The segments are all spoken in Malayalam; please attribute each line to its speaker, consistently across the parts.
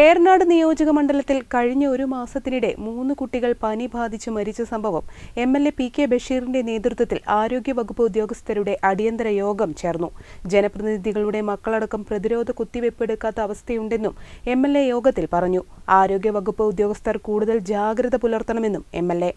Speaker 1: Eranad നിയോജക മണ്ഡലത്തിൽ കഴിഞ്ഞ ഒരു മാസത്തിനിടെ മൂന്ന് കുട്ടികൾ പനി ബാധിച്ച് മരിച്ച സംഭവം M L A P K ബഷീറിന്റെ നേതൃത്വത്തിൽ ആരോഗ്യവകുപ്പ് ഉദ്യോഗസ്ഥരുടെ അടിയന്തര യോഗം ചേർന്നു. ജനപ്രതിനിധികളുടെ മക്കളടക്കം പ്രതിരോധ കുത്തിവയ്പ് എടുക്കാത്ത അവസ്ഥയുണ്ടെന്നും എം എൽ എ യോഗത്തിൽ പറഞ്ഞു. ആരോഗ്യവകുപ്പ് ഉദ്യോഗസ്ഥർ കൂടുതൽ ജാഗ്രത പുലർത്തണമെന്നും എം എൽ എ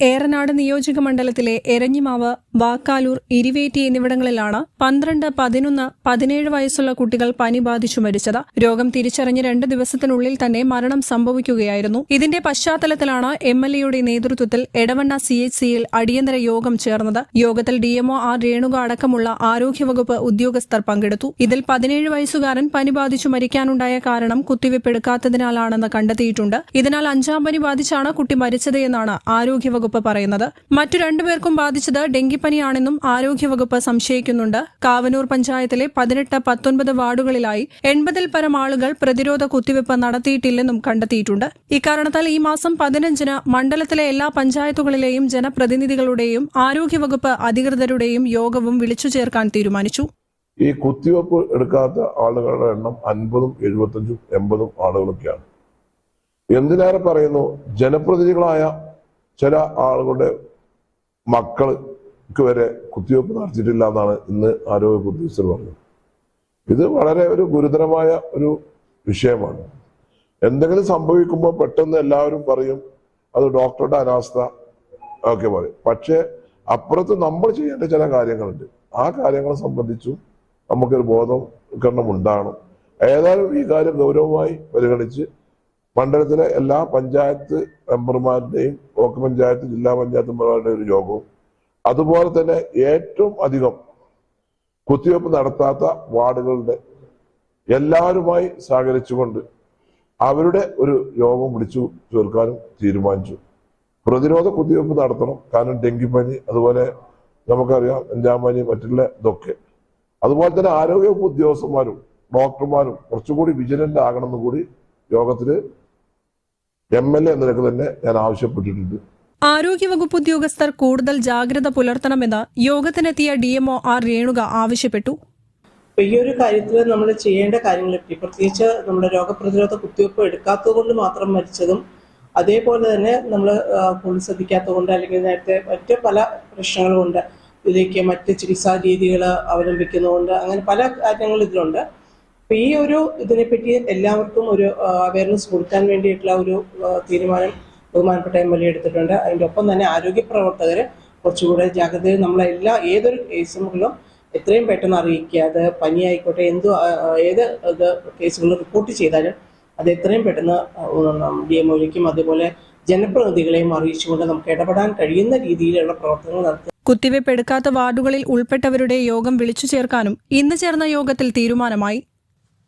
Speaker 2: ഏറനാട് നിയോജക മണ്ഡലത്തിലെ എരഞ്ഞിമാവ് വാക്കാലൂർ ഇരിവേറ്റി എന്നിവിടങ്ങളിലാണ് പന്ത്രണ്ട് പതിനൊന്ന് പതിനേഴ് വയസ്സുള്ള കുട്ടികൾ പനി ബാധിച്ചു മരിച്ചത്. രോഗം തിരിച്ചറിഞ്ഞ് രണ്ട് ദിവസത്തിനുള്ളിൽ തന്നെ മരണം സംഭവിക്കുകയായിരുന്നു. ഇതിന്റെ പശ്ചാത്തലത്തിലാണ് എം എൽ എയുടെ നേതൃത്വത്തിൽ എടവണ്ണ സി എച്ച് സിയിൽ അടിയന്തര യോഗം ചേർന്നത്. യോഗത്തിൽ ഡിഎംഒ ആർ രേണുക അടക്കമുള്ള ആരോഗ്യവകുപ്പ് ഉദ്യോഗസ്ഥർ പങ്കെടുത്തു. ഇതിൽ പതിനേഴ് വയസ്സുകാരൻ പനി ബാധിച്ചു മരിക്കാനുണ്ടായ കാരണം കുത്തിവയ്പ് എടുക്കാത്തതിനാലാണെന്ന് കണ്ടെത്തിയിട്ടുണ്ട്. ഇതിനാൽ അഞ്ചാം പനി ബാധിച്ചാണ് കുട്ടി മരിച്ചത് എന്നാണ് ആരോഗ്യവകുപ്പ് പറയുന്നത്. മറ്റു രണ്ടുപേർക്കും ബാധിച്ചത് ഡെങ്കിപ്പനിയാണെന്നും ആരോഗ്യവകുപ്പ് സംശയിക്കുന്നുണ്ട്. കാവനൂർ പഞ്ചായത്തിലെ പതിനെട്ട് പത്തൊൻപത് വാർഡുകളിലായി എൺപതിൽ പരം ആളുകൾ പ്രതിരോധ കുത്തിവയ്പ് നടത്തിയിട്ടില്ലെന്നും കണ്ടെത്തിയിട്ടുണ്ട്. ഇക്കാരണത്താൽ ഈ മാസം പതിനഞ്ചിന് മണ്ഡലത്തിലെ എല്ലാ പഞ്ചായത്തുകളിലെയും ജനപ്രതിനിധികളുടെയും ആരോഗ്യവകുപ്പ് അധികൃതരുടെയും യോഗവും വിളിച്ചു ചേർക്കാൻ തീരുമാനിച്ചു.
Speaker 3: ഈ കുത്തിവെപ്പ് എടുക്കാത്ത ആളുകളുടെ എണ്ണം അൻപതും എഴുപത്തഞ്ചും എൺപതും ആളുകളൊക്കെയാണ്. എന്തിനേറെ പറയുന്നു? ജനപ്രതിനിധികളായ ചില ആളുകളുടെ മക്കൾക്ക് വരെ കുത്തിവെപ്പ് നടത്തിയിട്ടില്ല എന്നാണ് ഇന്ന് ആരോഗ്യ ഉദ്യോഗസ്ഥർ പറഞ്ഞത്. ഇത് വളരെ ഒരു ഗുരുതരമായ ഒരു വിഷയമാണ്. എന്തെങ്കിലും സംഭവിക്കുമ്പോൾ പെട്ടെന്ന് എല്ലാവരും പറയും അത് ഡോക്ടറുടെ അനാസ്ഥ ഒക്കെ പറയും. പക്ഷേ അപ്പുറത്ത് നമ്മൾ ചെയ്യേണ്ട ചില കാര്യങ്ങളുണ്ട്. ആ കാര്യങ്ങളെ സംബന്ധിച്ചും നമുക്കൊരു ബോധവൽക്കരണം ഉണ്ടാകണം. ഏതായാലും ഈ കാര്യം ഗൗരവമായി പരിഗണിച്ച് മണ്ഡലത്തിലെ എല്ലാ പഞ്ചായത്ത് മെമ്പർമാരുടെയും ബ്ലോക്ക് പഞ്ചായത്ത് ജില്ലാ പഞ്ചായത്ത് മെമ്പർമാരുടെയും ഒരു യോഗവും. അതുപോലെ തന്നെ ഏറ്റവും അധികം കുത്തിവയ്പ്പ് നടത്താത്ത വാർഡുകളുടെ എല്ലാവരുമായി സഹകരിച്ചുകൊണ്ട് അവരുടെ ഒരു യോഗം വിളിച്ചു ചേർക്കാനും തീരുമാനിച്ചു. പ്രതിരോധ കുത്തിവയ്പ്പ് നടത്തണം. കാരണം ഡെങ്കിപ്പനി അതുപോലെ നമുക്കറിയാം അഞ്ചാമനി മറ്റുള്ള ഇതൊക്കെ. അതുപോലെ തന്നെ ആരോഗ്യവകുപ്പ് ഉദ്യോഗസ്ഥന്മാരും ഡോക്ടർമാരും കുറച്ചുകൂടി വിജിലന്റ് ആകണമെന്ന് കൂടി യോഗത്തിൽ എം എൽ എ എന്ന നിലയ്ക്ക് തന്നെ ഞാൻ ആവശ്യപ്പെട്ടിട്ടുണ്ട്.
Speaker 2: ആരോഗ്യവകുപ്പ് ഉദ്യോഗസ്ഥർ കൂടുതൽ ജാഗ്രത പുലർത്തണമെന്ന് യോഗത്തിനെത്തിയ ഡി എംഒ ആർ രേണുക ആവശ്യപ്പെട്ടു.
Speaker 4: ഈ ഒരു കാര്യത്തിൽ നമ്മൾ ചെയ്യേണ്ട കാര്യങ്ങൾ പ്രത്യേകിച്ച് നമ്മുടെ രോഗപ്രതിരോധ കുത്തിവയ്പ്പ് എടുക്കാത്തത് കൊണ്ട് മാത്രം മരിച്ചതും അതേപോലെ തന്നെ നമ്മൾ കൂടുതൽ ശ്രദ്ധിക്കാത്തത് കൊണ്ട് അല്ലെങ്കിൽ നേരത്തെ മറ്റ് പല പ്രശ്നങ്ങളും ഉണ്ട്. ഇതിലേക്ക് മറ്റ് ചികിത്സാ രീതികൾ അവലംബിക്കുന്നതുകൊണ്ട് അങ്ങനെ പല കാര്യങ്ങളും ഇതിലുണ്ട്. അപ്പൊ ഈ ഒരു ഇതിനെപ്പറ്റി എല്ലാവർക്കും ഒരു അവയർനെസ് കൊടുക്കാൻ വേണ്ടിയിട്ടുള്ള ഒരു തീരുമാനം ബഹുമാനപ്പെട്ട എം എൽ എ എടുത്തിട്ടുണ്ട്. അതിന്റെ ഒപ്പം തന്നെ ആരോഗ്യ പ്രവർത്തകർ കുറച്ചുകൂടെ ജാഗ്രതയിൽ നമ്മളെല്ലാ ഏതൊരു കേസുകളിലും എത്രയും പെട്ടെന്ന് അറിയിക്കുക. അത് പനിയായിക്കോട്ടെ എന്തു ഏത് ഇത് കേസുകൾ റിപ്പോർട്ട് ചെയ്താലും അത് എത്രയും പെട്ടെന്ന് ഡി എം ഒക്കും അതുപോലെ ജനപ്രതിനിധികളെയും അറിയിച്ചുകൊണ്ട് നമുക്ക് ഇടപെടാൻ കഴിയുന്ന രീതിയിലുള്ള പ്രവർത്തനങ്ങൾ നടത്തുക.
Speaker 2: കുത്തിവയ്പ് എടുക്കാത്ത വാർഡുകളിൽ ഉൾപ്പെട്ടവരുടെ യോഗം വിളിച്ചു ചേർക്കാനും ഇന്ന് ചേർന്ന യോഗത്തിൽ തീരുമാനമായി.